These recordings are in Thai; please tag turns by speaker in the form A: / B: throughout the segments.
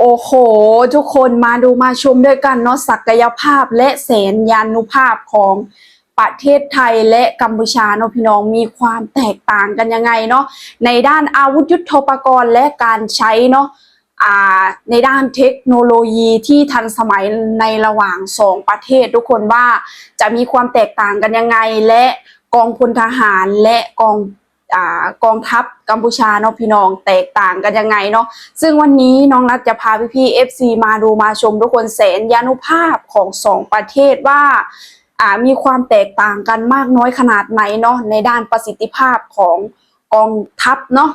A: โอ้โห ทุกคนมาดูมาชมด้วยกันเนาะศักยภาพและแสนยานุภาพของประเทศไทยและกัมพูชาเนาะพี่น้องมีความแตกต่างกันยังไงเนาะในด้านอาวุธยุทโธปกรณ์และการใช้เนาะอ่าในด้านเทคโนโลยีที่ทันสมัยในระหว่างสองประเทศ ทุกคนว่าจะมีความแตกต่างกันยังไง และกองพลทหารและกอง กองทัพกัมพูชาเนาะพี่น้องแตกต่างกันยังไงเนาะซึ่งวันนี้น้องนัดจะพาพี่พี่ๆ FC มาดูมาชมทุกคนแสนยานุภาพของสองประเทศว่าอ่ามีความแตกต่างกันมากน้อยขนาดไหนเนาะในด้านประสิทธิภาพของกองทัพเนาะ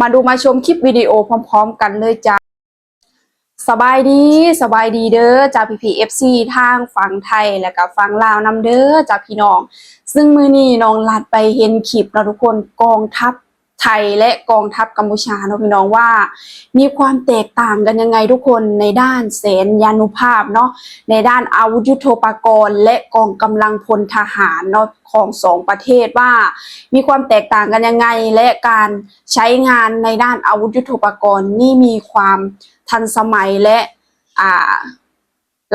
A: มาดูมาชมคลิปวิดีโอพร้อม ๆ กันเลยจ้า สบายดีสบายดีเด้อจ้าพี่พี่ FC ทางฝั่งไทยและก็ฝั่งลาวนำเด้อจ้าพี่น้อง ซึ่งมือนี้น้องลัดไปเห็นคลิปเราทุกคนกองทัพ ไทยและกองทัพกัมพูชาเนาะพี่น้องว่า มีความแตกต่างกันยังไงทุกคนในด้านแสนยานุภาพเนาะในด้านอาวุธยุโทโธปกรณ์ และกองกำลังพลทหารเนาะของสองประเทศว่า มีความแตกต่างกันยังไง และการใช้งานในด้านอาวุธยุโทโธปกรณ์นี่มีความทันสมัยและอ่า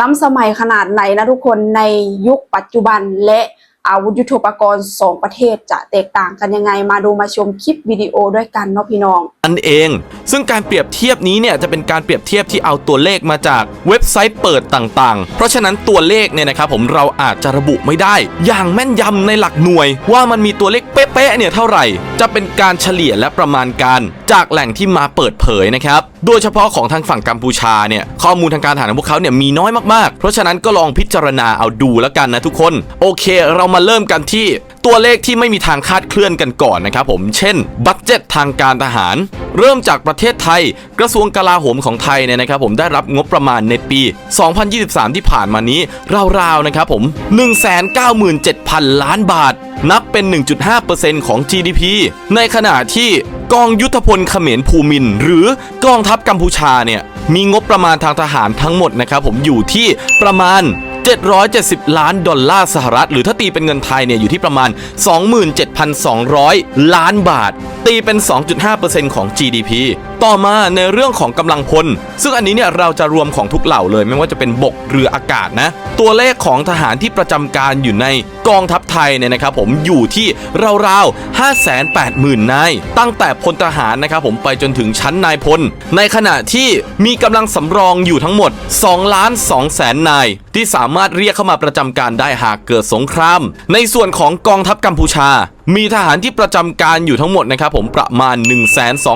A: ล้ำสมัยขนาดไหนนะทุกคนในยุคปัจจุบันและ อาวุธยุทโธปกรณ์สองประเทศจะแตกต่างกันยังไงมาดูมาชมคลิปวิดีโอด้วยกันเนาะพี่น้อง
B: นั่นเอง ซึ่งการเปรียบเทียบนี้เนี่ยจะเป็นการเปรียบเทียบที่เอาตัวเลขมาจากเว็บไซต์เปิดต่างๆ เพราะฉะนั้นตัวเลขเนี่ยนะครับผมเราอาจจะระบุไม่ได้ อย่างแม่นยำในหลักหน่วย ว่ามันมีตัวเลขเป๊ะๆเนี่ยเท่าไหร่ จะเป็นการเฉลี่ยและประมาณการ จากแหล่งที่มาเปิดเผยนะครับ โดยเฉพาะของทางฝั่งกัมพูชาเนี่ยข้อมูลทางการทหารของพวกเขาเนี่ยมีน้อยมากๆ เพราะฉะนั้นก็ลองพิจารณาเอาดูแล้วกันนะทุกคน โอเค เรามาเริ่มกันที่ตัวเลขที่ไม่มีทางคาดเคลื่อนกันก่อนนะครับผม เช่น บัตเจ็ตทางการทหาร เริ่มจากประเทศไทย กระทรวงกลาโหมของไทยเนี่ยนะครับผมได้รับงบประมาณในปี 2023 ที่ผ่านมานี้ราวๆนะครับผม 197,000 ล้านบาท นับเป็น 1.5%ของ GDP ในขณะที่ กองยุทธพลเขมรภูมิน หรือกองทัพกัมพูชาเนี่ยมีงบประมาณทางทหารทั้งหมดนะครับผมอยู่ที่ประมาณ770 ล้านดอลลาร์สหรัฐ หรือถ้าตีเป็นเงินไทยเนี่ยอยู่ที่ประมาณ 27,200 ล้านบาท ตีเป็น 2.5%ของ GDP ต่อมาในเรื่องของกำลังพล ซึ่งอันนี้เนี่ยเราจะรวมของทุกเหล่าเลย ไม่ว่าจะเป็นบกเรืออากาศนะ ตัวเลขของทหารที่ประจำการอยู่ในกองทัพไทยเนี่ยนะครับผมอยู่ที่ราวๆ 580,000นายตั้งแต่พลทหารนะครับผมไปจนถึงชั้นนายพล ในขณะที่มีกำลังสำรองอยู่ทั้งหมด2ล้าน2แสนนายที่สามารถเรียกเข้ามาประจำการได้หากเกิดสงคราม ในส่วนของกองทัพกัมพูชามีทหารที่ประจำการอยู่ทั้งหมดนะครับผมประมาณ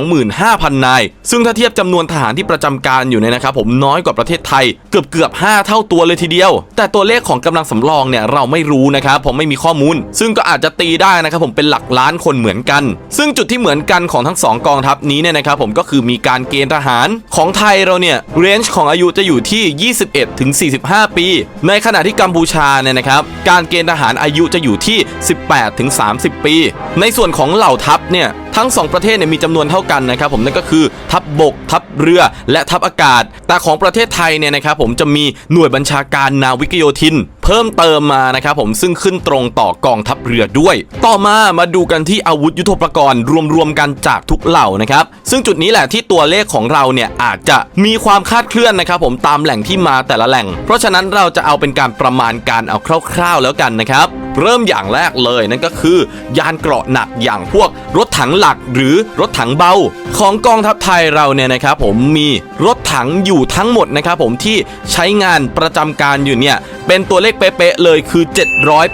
B: 125,000 นาย ซึ่งถ้าเทียบจำนวนทหารที่ประจำการอยู่เนี่ยนะครับผมน้อยกว่าประเทศไทยเกือบเกือบ5 เท่าตัวเลยทีเดียว แต่ตัวเลขของกำลังสำรองเนี่ยเราไม่รู้นะครับผมไม่มีข้อมูล ซึ่งก็อาจจะตีได้นะครับผมเป็นหลักล้านคนเหมือนกัน ซึ่งจุดที่เหมือนกันของทั้งสองกองทัพนี้เนี่ยนะครับผมก็คือมีการเกณฑ์ทหารของไทยเราเนี่ยเรนจ์ของอายุจะอยู่ที่ 21ถึง45 ปี ในขณะที่กัมพูชาเนี่ยนะครับการเกณฑ์ทหารอายุจะอยู่ที่ 18ถึง30ปี ในส่วนของเหล่าทัพเนี่ยทั้งสองประเทศเนี่ยมีจำนวนเท่ากันนะครับผมนั่นก็คือทัพบบก ทัพเรือและทัพอากาศ แต่ของประเทศไทยเนี่ยนะครับผมจะมีหน่วยบัญชาการนาวิกโยธิน เพิ่มเติมมานะครับผมซึ่งขึ้นตรงต่อกองทัพเรือด้วย ต่อมามาดูกันที่อาวุธยุทโธปกรณ์รวมๆกันจากทุกเหล่านะครับซึ่งจุดนี้แหละที่ตัวเลขของเราเนี่ยอาจจะมีความคาดเคลื่อนนะครับผมตามแหล่งที่มาแต่ละแหล่ง เพราะฉะนั้นเราจะเอาเป็นการประมาณการเอาคร่าว ๆ แล้วกันนะครับ เริ่มอย่างแรกเลยนั่นก็คือ ยานเกราะหนักอย่างพวกรถถังหลักหรือรถถังเบา ของกองทัพไทยเราเนี่ยนะครับผมมีรถถังอยู่ทั้งหมดนะครับผมที่ใช้งานประจำการอยู่เนี่ยเป็นตัวเลขเป๊ะๆเลยคือ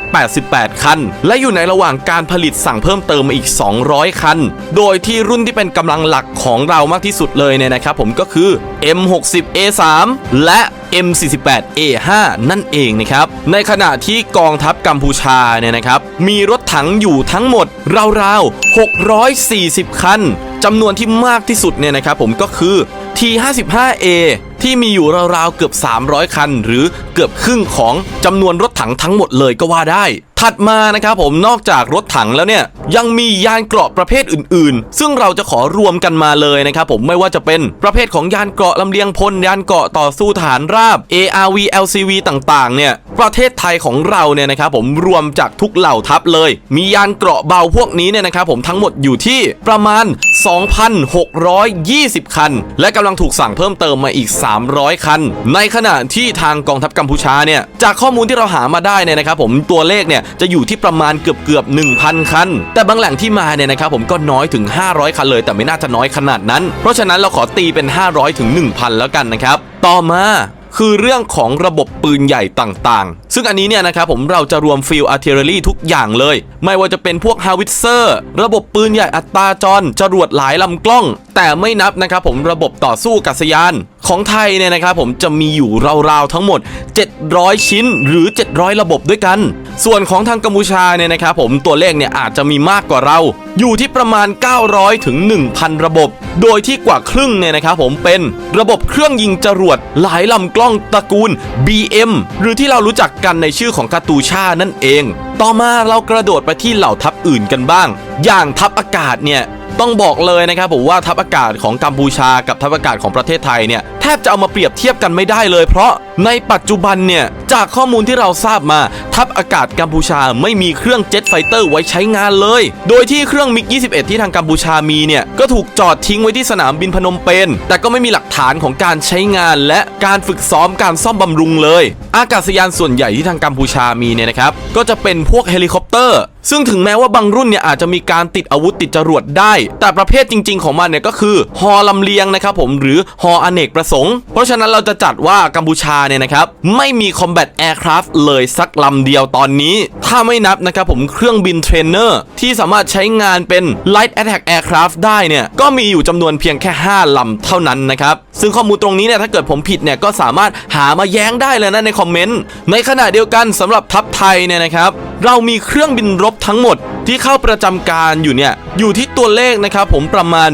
B: 788 คัน และอยู่ในระหว่างการผลิตสั่งเพิ่มเติมมาอีก 200 คัน โดยที่รุ่นที่เป็นกำลังหลักของเรามากที่สุดเลยเนี่ยนะครับผมก็คือ M60A3 และ M48A5 นั่นเองนะครับ ในขณะที่กองทัพกัมพูชาเนี่ยนะครับ มีรถถังอยู่ทั้งหมด ราวๆ 640 คันจำนวนที่มากที่สุดเนี่ยนะครับผมก็คือ T55A ที่มีอยู่ราวๆเกือบ 300 คัน หรือเกือบครึ่งของจำนวนรถถังทั้งหมดเลยก็ว่าได้ ถัดมานะครับผมนอกจากรถถังแล้วเนี่ยยังมียานเกราะประเภทอื่น ๆ ซึ่งเราจะขอรวมกันมาเลยนะครับผมไม่ว่าจะเป็นประเภทของยานเกราะลำเลียงพลยานเกราะต่อสู้ฐานราบ ARV LCV ต่าง ๆ เนี่ยประเทศไทยของเราเนี่ยนะครับผมรวมจากทุกเหล่าทัพเลย มียานเกราะเบาพวกนี้เนี่ยนะครับผมทั้งหมดอยู่ที่ประมาณ 2,620 คัน และกำลังถูกสั่งเพิ่มเติมมาอีก 300 คัน ในขณะที่ทางกองทัพกัมพูชาเนี่ยจากข้อมูลที่เราหามาได้เนี่ยนะครับผมตัวเลขเนี่ยจะอยู่ที่ประมาณเกือบเกือบ1,000 คัน แต่บางแหล่งที่มาเนี่ยนะครับผมก็น้อยถึง 500 คันเลย แต่ไม่น่าจะน้อยขนาดนั้น เพราะฉะนั้นเราขอตีเป็น 500ถึง1,000 แล้วกันนะครับต่อมา คือเรื่องของระบบปืนใหญ่ต่างๆ ซึ่งอันนี้เนี่ยนะครับผมเราจะรวมฟิลอาร์เทอรี่ทุกอย่างเลย ไม่ว่าจะเป็นพวกฮาวิเซอร์ ระบบปืนใหญ่อัตราจรจรวดหลายลำกล้อง แต่ไม่นับนะครับผมระบบต่อสู้กัษยาน ของไทยเนี่ยนะครับผมจะมีอยู่ราวๆทั้งหมด 700 ชิ้นหรือ 700 ระบบด้วยกัน ส่วนของทางกัมพูชาเนี่ยนะครับผมตัวเลขเนี่ยอาจจะมีมากกว่าเรา อยู่ที่ประมาณ 900 ถึง 1,000 ระบบ โดยที่กว่าครึ่งเนี่ยนะครับผมเป็นระบบเครื่องยิงจรวดหลายลำกล้องตระกูล BM หรือที่เรารู้จักกันในชื่อของกาตูชานั่นเอง ต่อมาเรากระโดดไปที่เหล่าทัพอื่นกันบ้าง อย่างทัพอากาศเนี่ย ต้องบอกเลยนะครับผมว่าทัพอากาศของกัมพูชากับทัพอากาศของประเทศไทยเนี่ยแทบจะเอามาเปรียบเทียบกันไม่ได้เลย เพราะในปัจจุบันเนี่ยจากข้อมูลที่เราทราบมา ทัพอากาศกัมพูชาไม่มีเครื่องเจ็ตไฟเตอร์ไว้ใช้งานเลย โดยที่เครื่องมิก 21 ที่ทางกัมพูชามีเนี่ยก็ถูกจอดทิ้งไว้ที่สนามบินพนมเปญแต่ก็ไม่มีหลักฐานของการใช้งาน และการฝึกซ้อมการซ่อมบำรุงเลย อากาศยานส่วนใหญ่ที่ทางกัมพูชามีเนี่ยนะครับก็จะเป็นพวกเฮลิคอปเตอร์ ซึ่งถึงแม้ว่าบางรุ่นเนี่ยอาจจะมีการติดอาวุธติดจรวดได้ แต่ประเภทจริง ๆ ของมันเนี่ยก็คือฮอลำเลียงนะครับผมหรือฮออเนกประสงค์ เพราะฉะนั้นเราจะจัดว่ากัมพูชาเนี่ยนะครับไม่มี Combat Aircraft เลยสักลำเดียวตอนนี้ ถ้าไม่นับนะครับผมเครื่องบินเทรนเนอร์ที่สามารถใช้งานเป็น Light Attack Aircraft ได้เนี่ยก็มีอยู่จำนวนเพียงแค่ 5ลำเท่านั้นนะครับซึ่งข้อมูลตรงนี้เนี่ยถ้าเกิดผมผิดเนี่ยก็สามารถหามาแย้งได้เลยนะในคอมเมนต์ในขณะเดียวกันสำหรับทัพไทยเนี่ยนะครับ เรามีเครื่องบินรบทั้งหมดที่เข้าประจำการอยู่เนี่ย อยู่ที่ตัวเลขนะครับผมประมาณ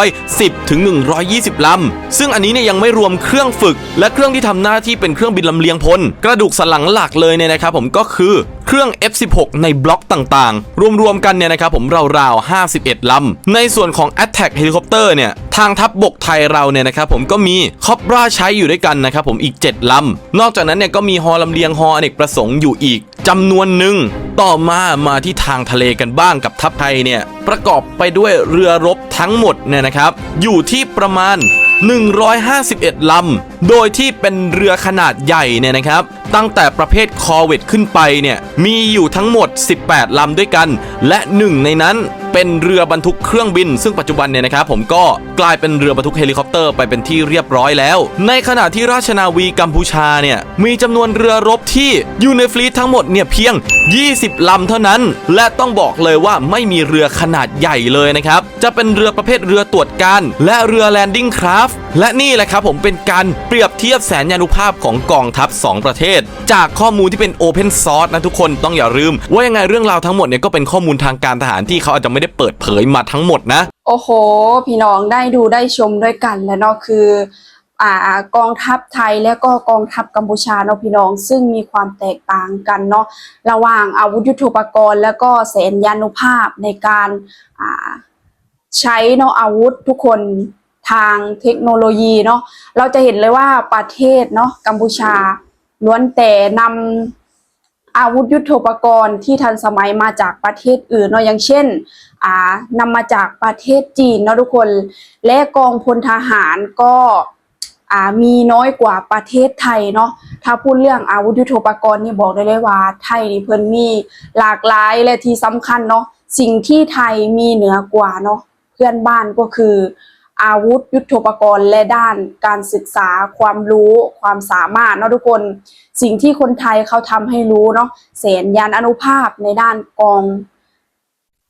B: 110 ถึง 120 ลำ ซึ่งอันนี้เนี่ยยังไม่รวมเครื่องฝึก และเครื่องที่ทำหน้าที่เป็นเครื่องบินลำเลียงพล กระดูกสันหลังหลักเลยเนี่ยนะครับผมก็คือ เครื่อง F16 ในบล็อกต่างๆ รวมๆกันเนี่ยนะครับผมราวๆ 51 ลำ ในส่วนของ Attack Helicopter เนี่ยทางทัพบบกไทยเราเนี่ยนะครับผมก็มีคอบราใช้อยู่ด้วยกันนะครับผมอีก 7 ลำ นอกจากนั้นเนี่ยก็มีฮอลำเลียงฮออเนกประสงค์อยู่อีกจำนวนหนึ่งต่อมามาที่ทางทะเลกันบ้างกับทัพไทยเนี่ยประกอบไปด้วยเรือรบทั้งหมดเนี่ยนะครับอยู่ที่ประมาณ 151 ลำ โดยที่เป็นเรือขนาดใหญ่เนี่ยนะครับ ตั้งแต่ประเภทคอเวตขึ้นไปเนี่ยมีอยู่ทั้งหมด 18 ลำด้วยกัน และหนึ่งในนั้นเป็นเรือบรรทุกเครื่องบิน ซึ่งปัจจุบันเนี่ยนะครับผมก็ กลายเป็นเรือบรรทุกเฮลิคอปเตอร์ไปเป็นที่เรียบร้อยแล้ว ในขณะที่ราชนาวีกัมพูชาเนี่ยมีจำนวนเรือรบที่อยู่ในฟลีททั้งหมดเนี่ยเพียง 20ลำเท่านั้น และต้องบอกเลยว่าไม่มีเรือขนาดใหญ่เลยนะครับ จะเป็นเรือประเภทเรือตรวจการ และเรือแลนดิ้งคราฟและนี่แหละครับผมเป็นการเปรียบเทียบแสนยานุภาพของกองทัพ 2 ประเทศ จากข้อมูลที่เป็น Open Source นะทุกคนต้องอย่าลืม ว่ายังไงเรื่องราวทั้งหมดเนี่ยก็เป็นข้อมูลทางการทหารที่เขาอาจจะไม่ได้เปิดเผยมาทั้งหมดนะ
A: โอ้โห พี่น้องได้ดูได้ชมด้วยกันแล้วเนาะคือ อ่ากองทัพไทยและก็กองทัพกัมพูชาเนาะพี่น้องซึ่งมีความแตกต่างกันเนาะระหว่างอาวุธยุทโธปกรณ์ แล้วก็แสนยานุภาพในการอ่าใช้เนาะอาวุธทุกคนทางเทคโนโลยีเนาะเราจะเห็นเลยว่าประเทศเนาะกัมพูชาล้วนแต่นำ อาวุธยุทโธปกรณ์ที่ทันสมัยมาจากประเทศอื่นเนาะอย่างเช่นอ่านำมาจากประเทศจีนเนาะทุกคน และกองพลทหารก็อ่ามีน้อยกว่าประเทศไทยเนาะถ้าพูดเรื่องอาวุธยุทโธปกรณ์นี่บอกได้เลยว่าไทยนี่เพิ่นมีหลากหลายและที่สำคัญเนาะสิ่งที่ไทยมีเหนือกว่าเนาะเพื่อนบ้านก็คือ อาวุธ ยุทโธปกรณ์ และด้านการศึกษาความรู้ความสามารถเนาะทุกคน สิ่งที่คนไทยเขาทำให้รู้เนาะเสนยานอนุภาพในด้านกอง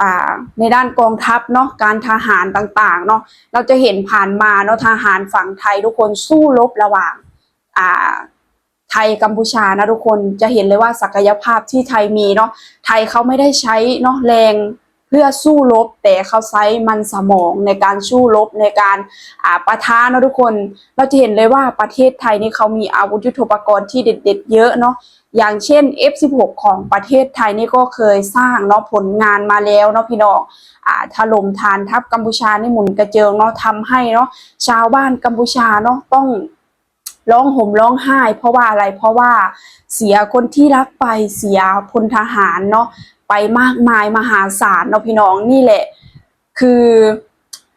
A: อ่าในด้านกองทัพเนาะการทหารต่างๆเนาะเราจะเห็นผ่านมาเนาะทหารฝั่งไทยทุกคนสู้รบระหว่างอ่าไทยกัมพูชานะทุกคนจะเห็นเลยว่าศักยภาพที่ไทยมีเนาะไทยเขาไม่ได้ใช้เนาะแรง เพื่อสู้รบแต่เขาใช้มันสมองในการสู้รบในการอ่าปะทะเนาะทุกคน เราจะเห็นเลยว่าประเทศไทยนี่เขามีอาวุธยุทโธปกรณ์ที่เด็ด ๆ เยอะเนาะอย่างเช่น F16 ของประเทศไทยนี่ก็เคยสร้างเนาะผลงานมาแล้วเนาะพี่น้องอ่าถล่มฐานทัพกัมพูชานี่หมุนกระเจิงเนาะทำให้เนาะชาวบ้านกัมพูชาเนาะต้อง ร้องห่มร้องไห้ เพราะว่าอะไรเพราะว่าเสียคนที่รักไปเสียพลทหารเนาะไปมากมายมหาศาลเนาะพี่น้องนี่แหละ คือ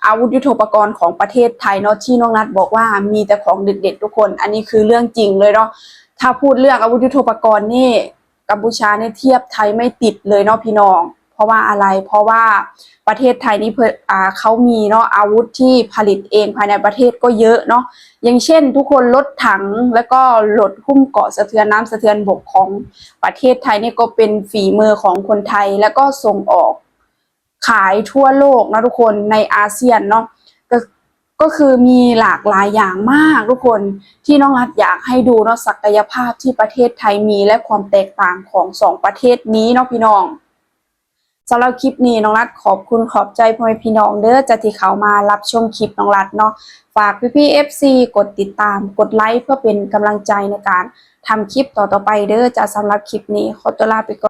A: อาวุธยุทโธปกรณ์ของประเทศไทยเนาะที่น้องนัดบอกว่ามีแต่ของเด็ดๆทุกคน อันนี้คือเรื่องจริงเลยเนาะถ้าพูดเรื่องอาวุธยุทโธปกรณ์นี่กัมพูชาเนี่ยเทียบไทยไม่ติดเลยเนาะพี่น้อง ราะว่าอะไร เพราะว่าประเทศไทยนี่เขามีเนาะอาวุธที่ผลิตเองภายในประเทศก็เยอะเนาะอย่างเช่น ทุกคนรถถังแล้วก็รถหุ้มเกาะสะเทือนน้ำสะเทือนบกของประเทศไทยนี่ก็เป็นฝีมือของคนไทยแล้วก็ส่งออกขายทั่วโลกนะทุกคนในอาเซียนเนาะก็ก็คือมีหลากหลายอย่างมากทุกคนที่น้องรัฐอยากให้ดูเนาะศักยภาพที่ประเทศไทยมีและความแตกต่างของสองประเทศนี้เนาะพี่น้อง สำหรับคลิปนี้น้องรัดขอบคุณขอบใจพ่อแม่พี่น้องเด้อจะที่เขามารับชมคลิปน้องรัดเนาะฝากพี่พี่ๆ FC กดติดตาม กดไลค์เพื่อเป็นกำลังใจในการทำคลิปต่อๆไปเด้อจะสำหรับคลิปนี้ขอตัวลาไปก่อน